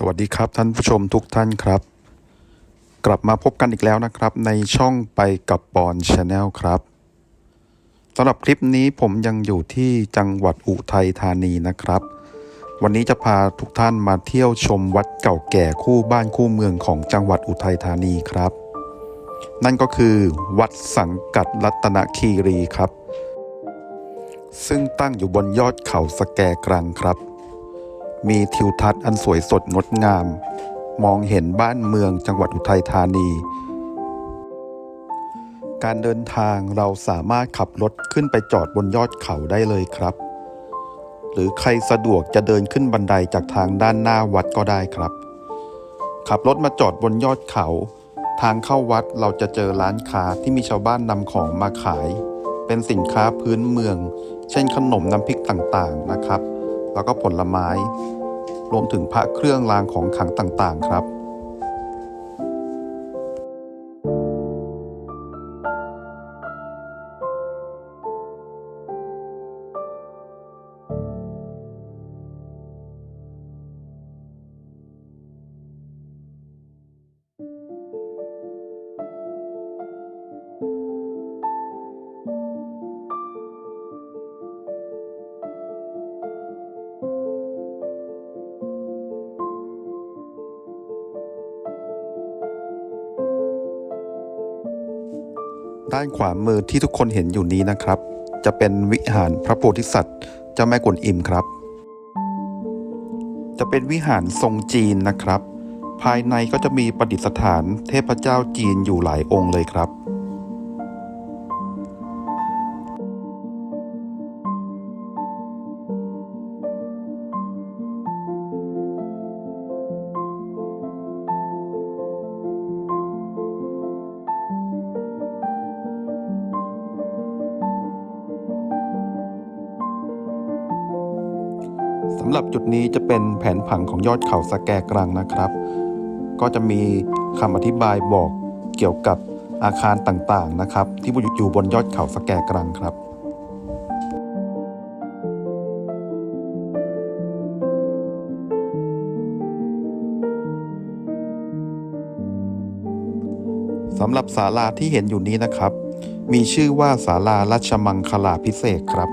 สวัสดีครับท่านผู้ชมทุกท่านครับ กลับมาพบกันอีกแล้วนะครับ ในช่องไปกับปอนชาแนลครับสำหรับคลิปนี้ผมยังอยู่ที่จังหวัดอุทัยธานีนะครับ วันนี้จะพาทุกท่านมาเที่ยวชมวัดเก่าแก่คู่บ้านคู่เมืองของจังหวัดอุทัยธานีครับ นั่นก็คือ วัดสังกัดรัตนคีรีครับ ซึ่งตั้งอยู่บนยอดเขาสแกกรังครับ มีทิวทัศน์อันสวยสดงดงาม มองเห็นบ้านเมืองจังหวัดอุทัยธานี การเดินทางเราสามารถขับรถขึ้นไปจอดบนยอดเขาได้เลยครับ หรือใครสะดวกจะเดินขึ้นบันไดจากทางด้านหน้าวัดก็ได้ครับ ขับรถมาจอดบนยอดเขา ทางเข้าวัดเราจะเจอร้านค้าที่มีชาวบ้านนำของมาขาย เป็นสินค้าพื้นเมือง เช่นขนมน้ำพริกต่างๆนะครับ แล้วก็ผลไม้ รวมถึงพระเครื่องรางของขลังต่างๆ ครับ ด้านขวามือที่ทุกคนเห็นอยู่นี้นะครับ จะเป็นวิหารพระโพธิสัตว์ เจ้าแม่กวนอิมครับ จะเป็นวิหารทรงจีนนะครับ ภายในก็จะมีประดิษฐานเทพเจ้าจีนอยู่หลายองค์เลยครับ สำหรับจุดนี้จะเป็นแผนผังของยอดเขาสแกกรังนะครับ ก็จะมีคำอธิบายบอกเกี่ยวกับอาคารต่างๆนะครับ ที่อยู่บนยอดเขาสแกกรังครับสำหรับศาลาที่เห็นอยู่นี้นะครับ มีชื่อว่าศาลาราชมังคลาพิเศษครับ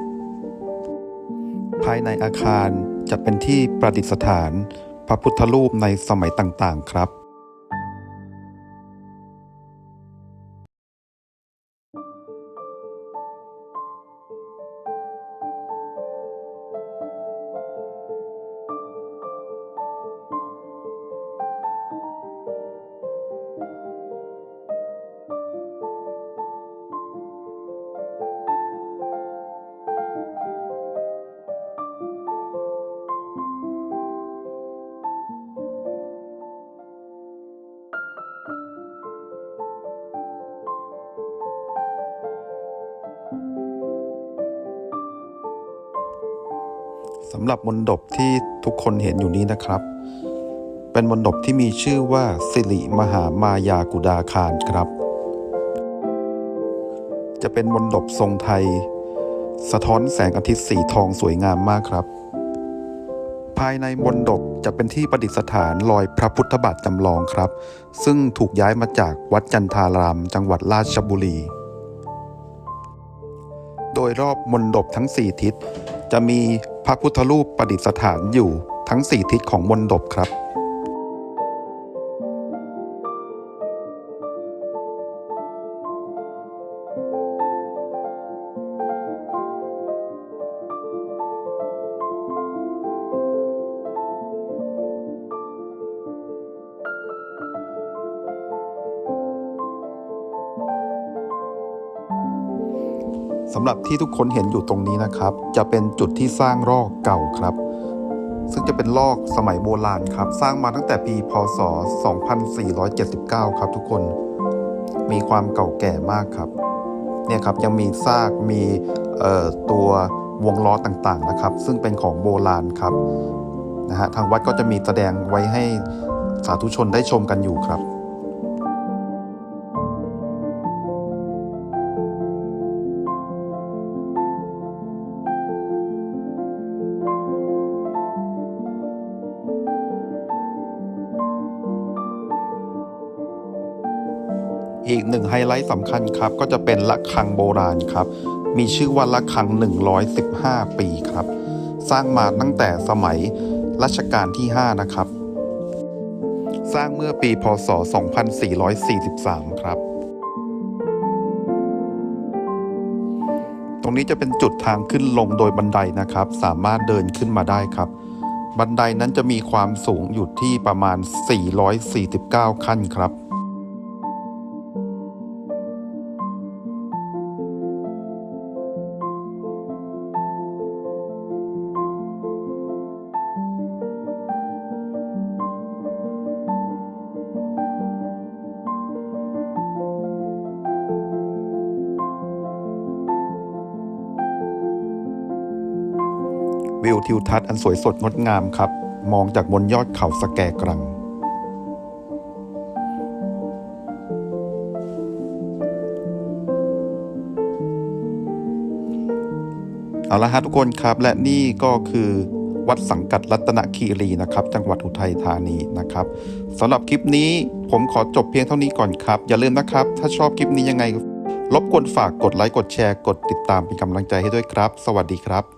ภายในอาคาร จะเป็นที่ประดิษฐานพระพุทธรูปในสมัยต่างๆ ครับ สำหรับมนดบที่ทุกคนเห็นอยู่นี้นะครับ เป็นมนดบที่มีชื่อว่าสิริมหามายากุดาคารครับ จะเป็นมนดบทรงไทย สะท้อนแสงอาทิตย์สีทองสวยงามมากครับ ภายในมนดบจะเป็นที่ประดิษฐานรอยพระพุทธบาทจำลองครับ ซึ่งถูกย้ายมาจากวัดจันทาราม จังหวัดราชบุรี โดยรอบมนดบทั้ง 4 ทิศ จะมีพระพุทธรูปประดิษฐานอยู่ทั้ง 4 ทิศของมนดบครับ สำหรับที่ทุกคนเห็นอยู่ตรงนี้นะครับ จะเป็นจุดที่สร้างรอกเก่าครับ ซึ่งจะเป็นลอกสมัยโบราณครับ สร้างมาตั้งแต่ปีพศ 2479 ครับทุกคน มีความเก่าแก่มากครับ เนี่ยครับยังมีซากมีตัววงล้อต่างๆนะครับ ซึ่งเป็นของโบราณครับนะฮะทางวัดก็จะมีแสดงไว้ให้สาธุชนได้ชมกันอยู่ครับ อีกหนึ่งไฮไลท์สำคัญครับ ก็จะเป็นระฆังโบราณครับ มีชื่อว่าระฆัง 115 ปีครับ สร้างมาตั้งแต่สมัยรัชกาลที่ 5 นะครับ สร้างเมื่อปีพศ 2443 ครับ ตรงนี้จะเป็นจุดทางขึ้นลงโดยบันไดนะครับ สามารถเดินขึ้นมาได้ครับ บันไดนั้นจะมีความสูงอยู่ที่ประมาณ 449 ขั้นครับ วิวทิวทัศน์อันสวยสดงดงามครับ มองจากบนยอดเขาสแกกรัง เอาละฮะทุกคนครับ และนี่ก็คือวัดสังกัดรัตนคีรีนะครับ จังหวัดอุทัยธานีนะครับสำหรับคลิปนี้ผมขอจบเพียงเท่านี้ก่อนครับ อย่าลืมนะครับ ถ้าชอบคลิปนี้ยังไงรบกวนฝากกดไลค์กดแชร์กดติดตามเป็นกำลังใจให้ด้วยครับ สวัสดีครับ